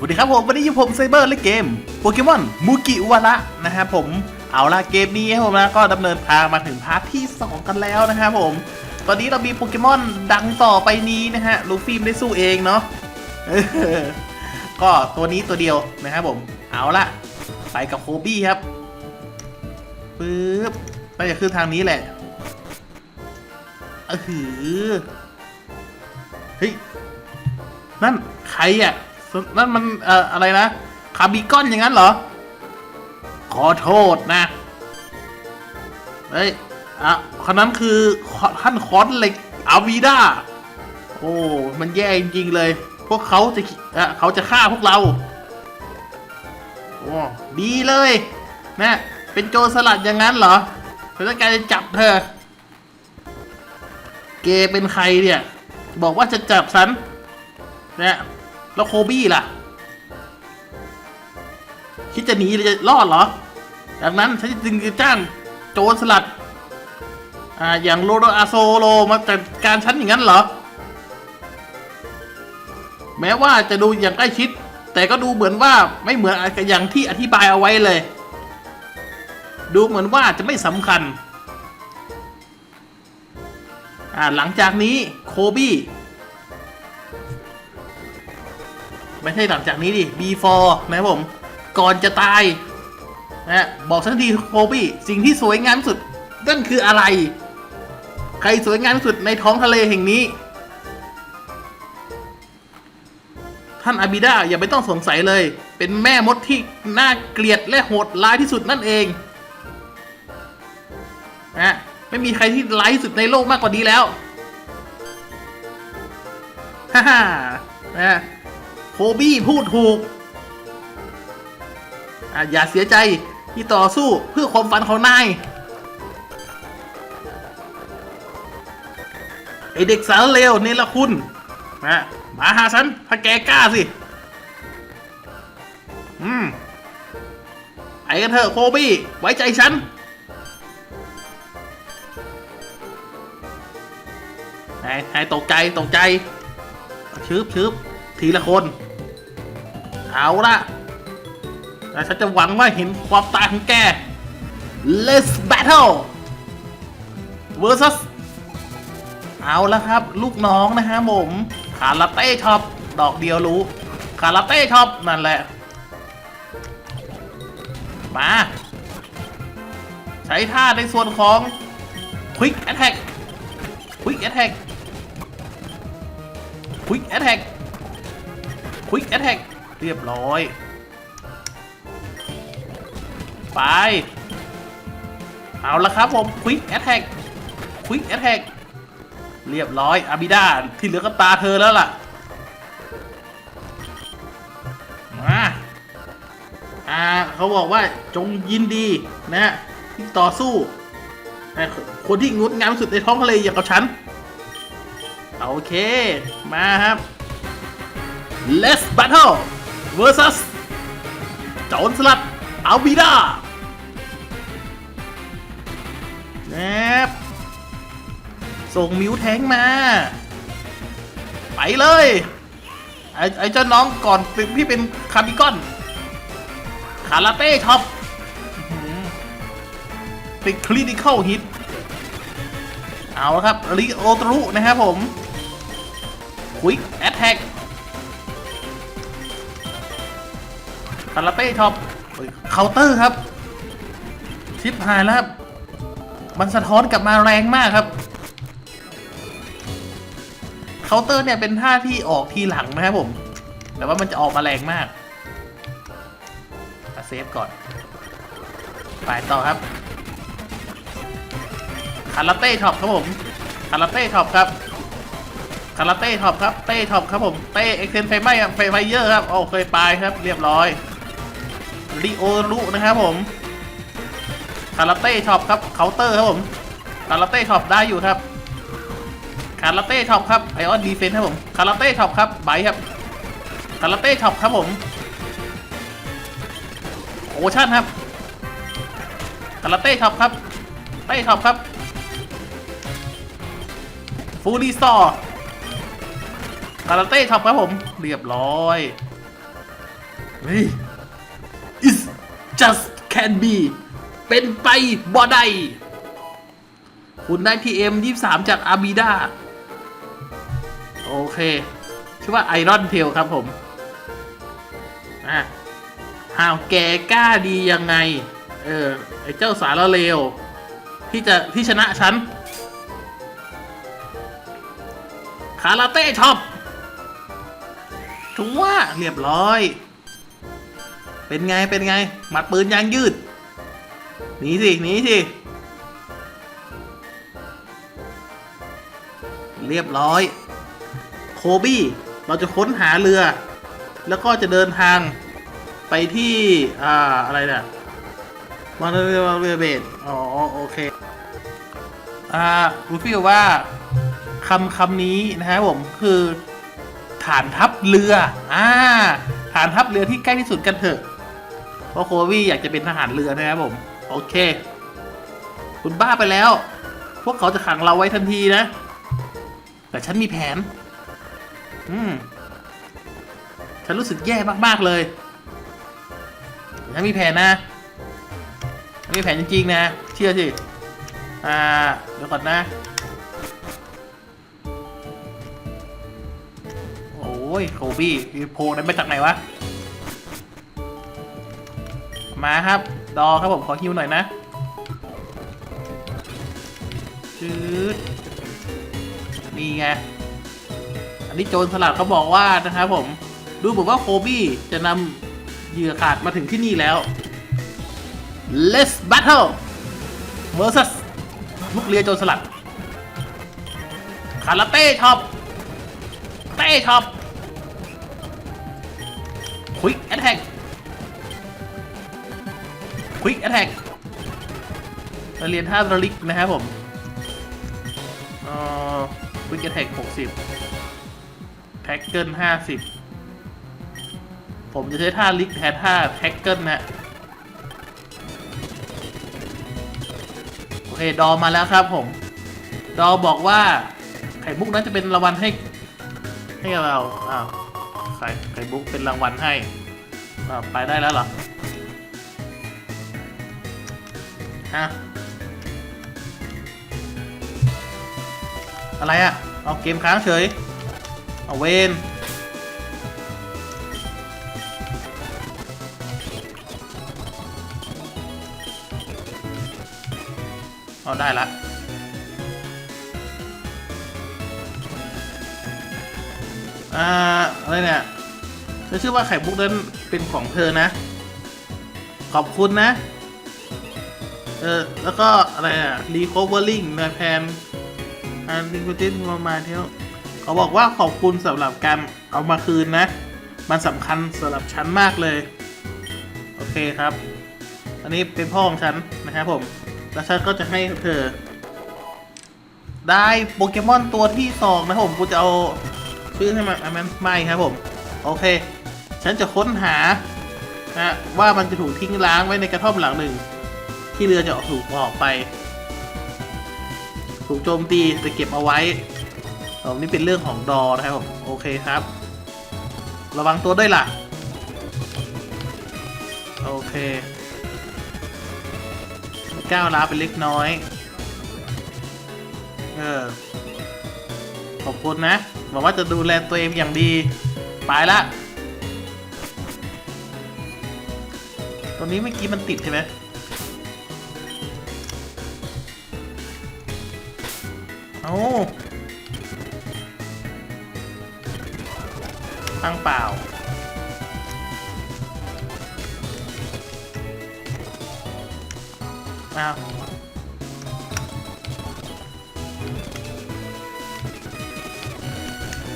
สวัสดีครับผม วันนี้อยู่ผมไซเบอร์เล่นเกมโปเกมอนมูกิวาระนะครับผมเอาละเกมนี้ครับผมนะก็ดำเนินทางมาถึงพาร์ทที่ 2 กันแล้วนะครับผม ตอนนี้เรามีโปเกมอนดังต่อไปนี้นะฮะลูฟี่ได้สู้เองเนาะก็ตัวนี้ตัวเดียวนะครับผม เอาละไปกับโคบี้ครับปึ๊บน่าจะขึ้นทางนี้แหละเออหือเฮ้ยนั่นใครอะ นั่นมันเอ่ออะไรนะคาบิกอนอย่างนั้นเหรอ ขอโทษนะเฮ้ยอะคนนั้นคือท่านคอนเหล็กอาวีดาโอ้มันแย่จริงๆเลย พวกเขาจะอะเขาจะฆ่าพวกเราโอ้ดีเลยนะเป็นโจรสลัดอย่างนั้นเหรอเธอต้องการจะจับเธอ เกเป็นใครเนี่ย บอกว่าจะจับฉันเนี่ย แล้วโคบี้ล่ะ คิดจะหนีหรือจะรอดเหรอ ดังนั้นฉันจึงจะจ้างโจรสลัด อ่า อย่างโรโดอาโซโลมาจัดการฉันอย่างนั้นเหรอ แม้ว่าจะดูอย่างใกล้ชิด แต่ก็ดูเหมือนว่าไม่เหมือนอย่างที่อธิบายเอาไว้เลย ดูเหมือนว่าจะไม่สำคัญ อ่า หลังจากนี้โคบี้ ไม่ใช่หลังจากนี้ดิ before นะผม ก่อนจะตายนะบอกสักทีโคบี้สิ่งที่สวยงามที่สุดนั่นคืออะไร ใครสวยงามที่สุดในท้องทะเลแห่งนี้ ท่านอาบิดาอย่าไปต้องสงสัยเลย เป็นแม่มดที่น่าเกลียดและโหดร้ายที่สุดนั่นเองนะไม่มีใครที่ร้ายที่สุดในโลกมากกว่านี้แล้วฮ่าฮ่านะ โคบี้พูดถูกอะอย่าเสียใจที่ต่อสู้เพื่อความฝันของนายไอเด็กสารเลวเนรคุณนะมาหาฉันถ้าแกกล้าสิ อืมไปกันเถอะโคบี้ ไว้ใจฉันไอ้ไอ้ตกใจ ตกใจชืบชืบทีละคน เอาละแต่ฉันจะหวังว่าเห็นความตายของแก Let's battle versus เอาละครับ ลูกน้องนะฮะผมคาราเต้ช็อปดอกเดียวรู้คาราเต้ช็อปนั่นแหละ มา ใช้ท่าในส่วนของ Quick Attack Quick Attack Quick Attack Quick Attack เรียบร้อย ไป เอาละครับผม Quick Attack Quick Attack เรียบร้อยอาบิดาที่เหลือก็ตาเธอแล้วล่ะ มาอ่าเขาบอกว่าจงยินดีนะที่ต่อสู้ คนที่งดงามสุดในท้องทะเลอย่างกับฉัน โอเค มาครับ Let's battle versus โจรสลัดอาบิดาแนบส่งมิวแทงมา ไปเลย ไอ้ไอ้เจ้าน้องก่อนพี่เป็นคาร์บิกอน คาราเต้ช็อปเป็นคริติคอลฮิต เอาละครับริโอตรุนะครับผมควิกแอตแทก คาราเต้ช็อปเคาน์เตอร์ครับ ชิปหายแล้วครับ มันสะท้อนกลับมาแรงมากครับเคาน์เตอร์เนี่ยเป็นท่าที่ออกทีหลังนะครับผม แต่ว่ามันจะออกมาแรงมากอะเซฟก่อน ไปต่อครับ คาราเต้ช็อปครับผม คาราเต้ช็อปครับ คาราเต้ช็อปครับ เต้ช็อปครับผม เต้เอ็กเซนไฟไหมไฟไฟเยอร์ครับ โอเคไปครับ เรียบร้อย ริโอรุนะครับผมคาราเต้ช็อปครับเคาน์เตอร์ครับผมคาราเต้ช็อปได้อยู่ครับคาราเต้ช็อปครับไอออนดีเฟนครับผมคาราเต้ช็อปครับไบครับคาราเต้ช็อปครับผมโอชั่นครับคาราเต้ช็อปครับเต้ช็อปครับฟูลีสตอร์คาราเต้ช็อปครับผม เรียบร้อยเฮ้ย just can be เป็นไปบ่ได้คุณได้ TM 23จากอาบิดาโอเคชื่อว่าไอรอนเทลครับผมอะหาวแกกล้าดียังไง เออ ไอเจ้าสารเลว ที่จะที่ชนะฉัน คาราเต้ช็อปถือว่าเรียบร้อย เป็นไงเป็นไง หมัดปืนยางยืดหนีสิหนีสิ เรียบร้อย โคบี้เราจะค้นหาเรือ แล้วก็จะเดินทางไปที่ อ่า อะไรเนี่ยมาเรือเรือเบสอ๋อ โอเค อ่ารูฟี่บอกว่าคำคำนี้นะครับผมคือ ฐานทัพเรือ อ่า ฐานทัพเรือที่ใกล้ที่สุดกันเถอะ เพราะโควี่อยากจะเป็นทหารเรือนะครับผม โอเค คุณบ้าไปแล้ว พวกเขาจะขังเราไว้ทันทีนะ แต่ฉันมีแผน อืม ฉันรู้สึกแย่มากๆเลยฉันมีแผนนะฉันมีแผนจริงๆนะ เชื่อสิ อ่า เดี๋ยวก่อนนะ โอ้ยโคบี้โพนั้นมาจากไหนวะ มาครับ ดอครับผมขอฮิวหน่อยนะชืดนี่ไง อันนี้โจรสลัดเขาบอกว่านะครับผม ดูเหมือนว่าโคบี้จะนำเหยื่อขาดมาถึงที่นี่แล้ว Let's battle versus ลูกเรือโจรสลัด คาราเต้ช็อป เต้ช็อปควิกแอ t แทก วิกแอ t แทกเราเรียนท่าระลิกนะครับผมเอ่อควิกแอ t แทกหกสิบแท็กเกิลห้าสิบผมจะใช้ท่าลิกแทนท่าแท็กเกิลนะโอเค ดอมาแล้วครับผม ดอบอกว่าไข่มุกนั้นจะเป็นรางวัลให้ให้เราอ้าวไข่ไข่มุกเป็นรางวัลให้ไปได้แล้วเหรอ ฮะอะไรอะเอาเกมค้างเฉย เอาเวนเอาได้ละอ่าอะไรเนี่ยเธอชื่อว่าไข่มุกนั้นเป็นของเธอนะ ขอบคุณนะ เออ แล้วก็อะไรอะ recovering ในแพนอันดิงกุตินมามาเที่ยวเขาบอกว่าขอบคุณสำหรับการเอามาคืนนะ มันสำคัญสำหรับฉันมากเลย โอเคครับ อันนี้เป็นพ่อของฉันนะครับผม แล้วฉันก็จะให้เธอ ได้โปเกมอนตัวที่สองนะผม กูจะเอาชื่อให้มันอันนั้นไม่ครับผม โอเค ฉันจะค้นหานะว่ามันจะถูกทิ้งล้างไว้ในกระท่อมหลังหนึ่ง ที่เรือจะออกถูกออกไป ถูกโจมตีจะเก็บเอาไว้ผมนี่เป็นเรื่องของดอนะครับผมโอเคครับ ระวังตัวด้วยล่ะ โอเคก้าวล้าไปเล็กน้อย เออ ขอบคุณนะบอกว่าจะดูแลตัวเองอย่างดี ไปละตรงนี้เมื่อกี้มันติดใช่ไหม เอาตั้งเปล่า อ้าว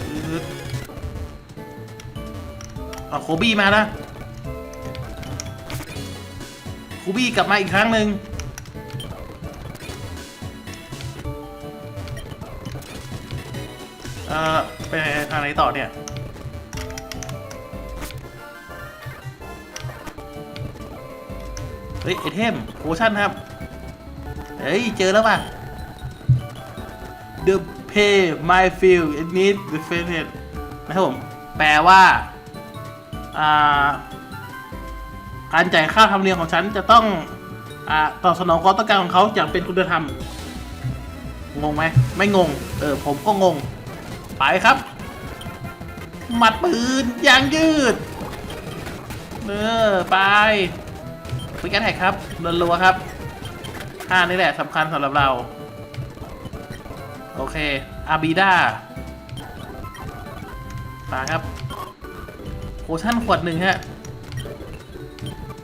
อืดเอาโคบี้มานะ โคบี้กลับมาอีกครั้งหนึ่งางไหนต่อเนี่ย เฮ้ยไอเทมโพชั่นครับ เฮ้ย เจอแล้วป่ะ The pay my field it need defended นะครับผม แปลว่า อ่า การจ่ายค่าธรรมเนียมของฉันจะต้อง อ่า ตอบสนองความต้องการของเขาอย่างเป็นคุณธรรม งงไหม ไม่งง เออ ผมก็งง ไปครับ หมัดปืนยางยืด เออไปคุยกันแท็กครับรัวๆครับท่านี่แหละสำคัญสำหรับเรา โอเค อาบีดามาครับโพชั่นขวดหนึ่งฮะ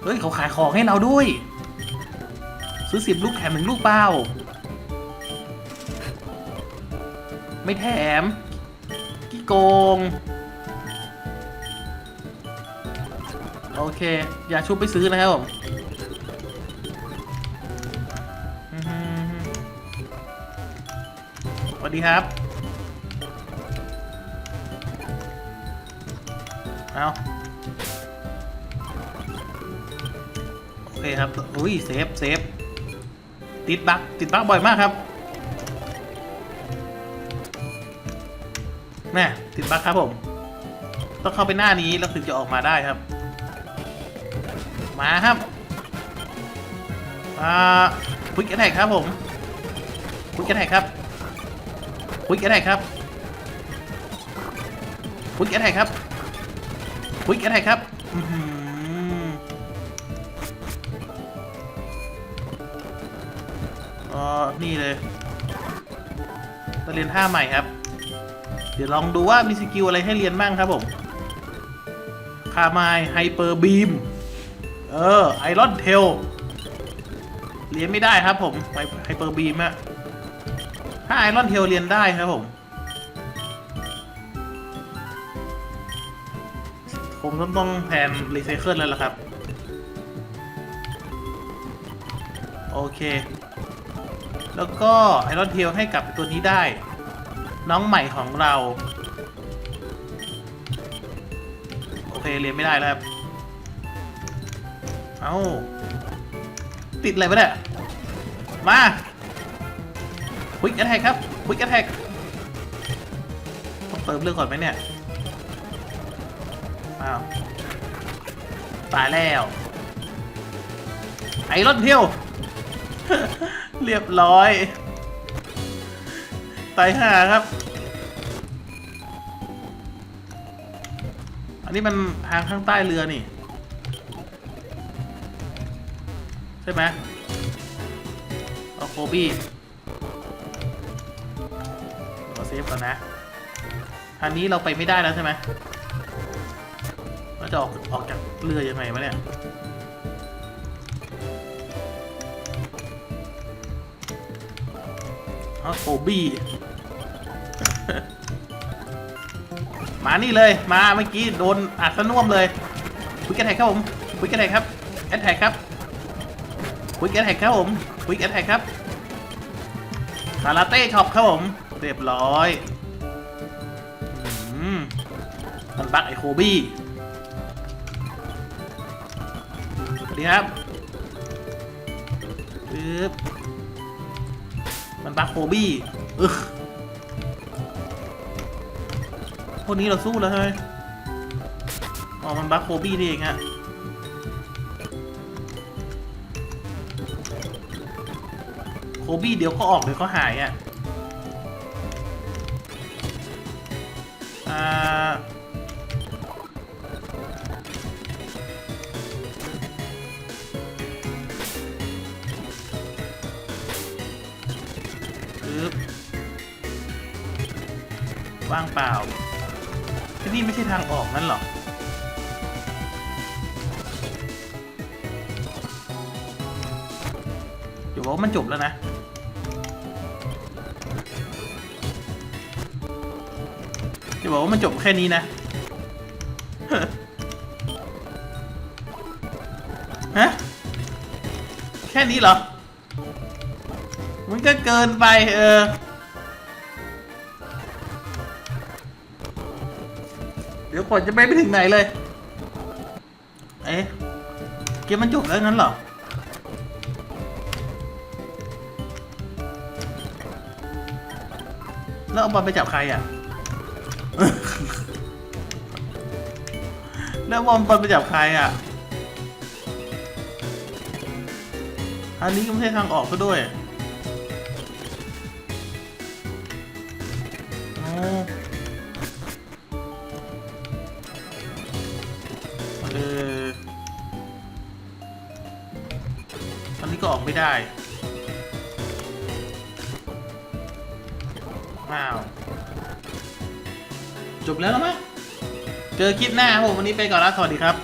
เฮ้ย เขาขายของให้เราด้วย ซื้อสิบลูกแถมหนึ่งลูกเปล่า ไม่แถม กี่โกง โอเค อย่าชุบไปซื้อนะครับผมสวัสดีครับ เอาโอเคครับ อุ้ย เซฟ เซฟ ติดบักติดบักบ่อยมากครับแม่ติดบักครับผม ต้องเข้าไปหน้านี้แล้วถึงจะออกมาได้ครับ มาครับ อ่าคุยกันแทกครับผมคุยกันแทกครับคุยกันแทกครับคุยกันแทกครับคุยกันแทกครับอ๋อ นี่เลยจะเรียนท่าใหม่ครับ เดี๋ยวลองดูว่ามีสกิลอะไรให้เรียนบ้างครับผม คาไมไฮเปอร์บีม เออไอรอนเทลเรียนไม่ได้ครับผมไฮเปอร์บีมอะถ้าไอรอนเทลเรียนได้ครับผมคงต้องต้องแทนรีไซเคิลแล้วล่ะครับ โอเค แล้วก็ไอรอนเทลให้กับตัวนี้ได้ น้องใหม่ของเรา โอเค เรียนไม่ได้แล้วครับ เอาติดอะไรไปเนี่ย มาควิกแอทแทกครับควิกแอทแทกต้องเติมเรื่องก่อนไหมเนี่ย อ้าว ตายแล้ว ไอรอนเที่ยว เรียบร้อย ตายห่าครับ อันนี้มันทางข้างใต้เรือนี่ ช่ไหมเอาโคบี้เราเซฟก่อนนะทางนี้เราไปไม่ได้แล้วใช่ไหมเราจะออกออกจากเรือยังไงวะเนี่ยเอาโคบี้ มานี่เลย มาเมื่อกี้โดนอัดสน่วมเลยคุยกันแท็กครับผมคุยกันแท็กครับแอดแท็กครับ คุยกันแท็กครับผมคุยกันแท็กครับคาราเต้ช็อปครับผม เรียบร้อยอมันบักไอโคบี้ดีครับปึ๊บมันบักโคบี้อึกพวกนี้เราสู้แล้วใช่ไหมอ๋อมันบัคโคบี้นี่เองฮะ โคบี้เดี๋ยวก็ออกเดี๋ยวก็หายอะอ่าปึ๊บว่างเปล่าที่นี่ไม่ใช่ทางออกนั่นหรอือว่ามันจบแล้วนะเดี๋ยวบอกว่ามันจบแค่นี้นะ ฮะ แค่นี้เหรอ มันก็เกินไปเออเดี๋ยวก่อนจะไปไม่ถึงไหนเลย เอ๊ะ เกมมันจบแล้วงั้นเหรอ แล้วเอาบอลไปจับใครอะ แล้วบอลบอลไปจับใครอะ อันนี้ก็ไม่ใช่ทางออกซะด้วย ว้าว จบแล้วหรือไมั้ยเจอคลิปหน้าครับผมวันนี้ไปก่อนแล้วสวัสดีครับ